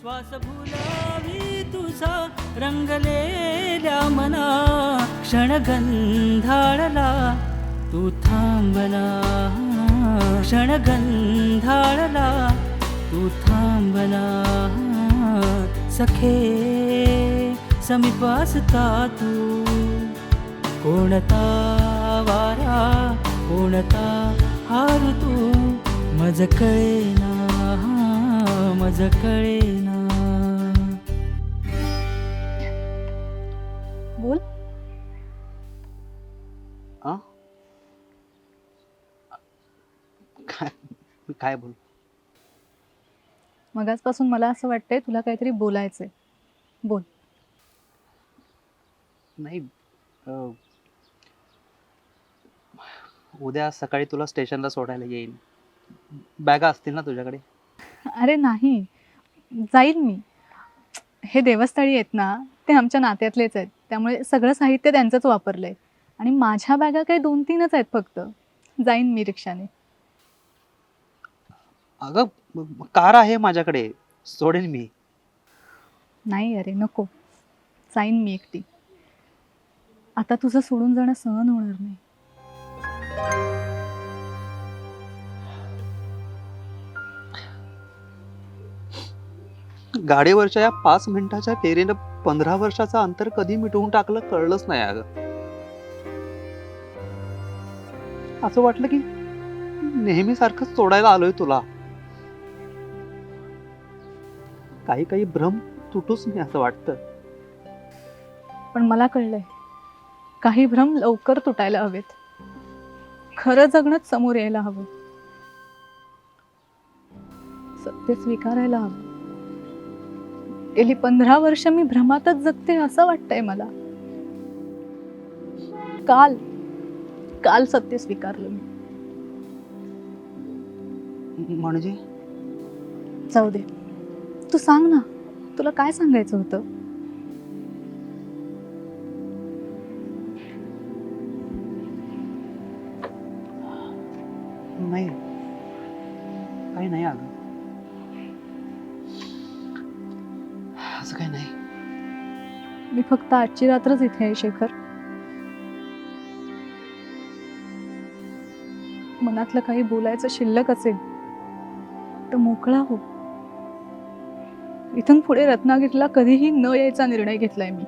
श्वास भुलावी तुझा रंगलेल्या मना क्षण गंधाळला तू थांबला. क्षण गंधाळला तू थांबला. सखे समीप असता तू. कोणता वारा कोणता हार तू मज कळेना मज कळेना. बोल. आ? काय मी काय बोल? मगाचपासून मला असं वाटतंय तुला काहीतरी बोलायचंय. बोल. नाही अ, उद्या सकाळी तुला स्टेशनला सोडायला येईन. बॅगा असतील ना तुझ्याकडे? अरे नाही. जाईल मी. हे देवस्थळी आहेत ना ते आमच्या नात्यातलेच आहेत. त्यामुळे सगळं साहित्य त्यांचंच वापरलंय. आणि माझ्या बॅगा काही दोन तीनच आहेत फक्त. जाईन मी रिक्षाने. अगं म- कार आहे माझ्याकडे. सोडेन मी. नाही अरे नको. जाईन मी एकटी. आता तुझं सोडून जाणं सहन होणार नाही. गाडीवरच्या या पाच मिनिटाच्या फेरीनं पंधरा वर्षाचं अंतर कधी मिटवून टाकलं कळलंच नाही अगं. असं वाटलं की नेहमी सारखं सोडायला आलोय तुला. काही काही भ्रम तुटूच नाही असं वाटतं. पण मला कळलंय काही भ्रम लवकर तुटायला हवेत. खरं जगणंच समोर यायला हवं. सत्य स्वीकारायला हवं. गेली पंधरा वर्ष मी भ्रमातच जगते असं वाटतंय मला. काल काल सत्य स्वीकारलं मी. म्हणजे जाऊ दे. तू सांग ना तुला काय सांगायचं होतं? नाही. काही नाही अगं. असं काय नाही. मी फक्त आजची रात्रच इथे आहे शेखर. मनातलं काही बोलायचं शिल्लक असेल तर मोकळा हो. इथून पुढे रत्नागिरीला कधीही न यायचा निर्णय घेतलाय मी.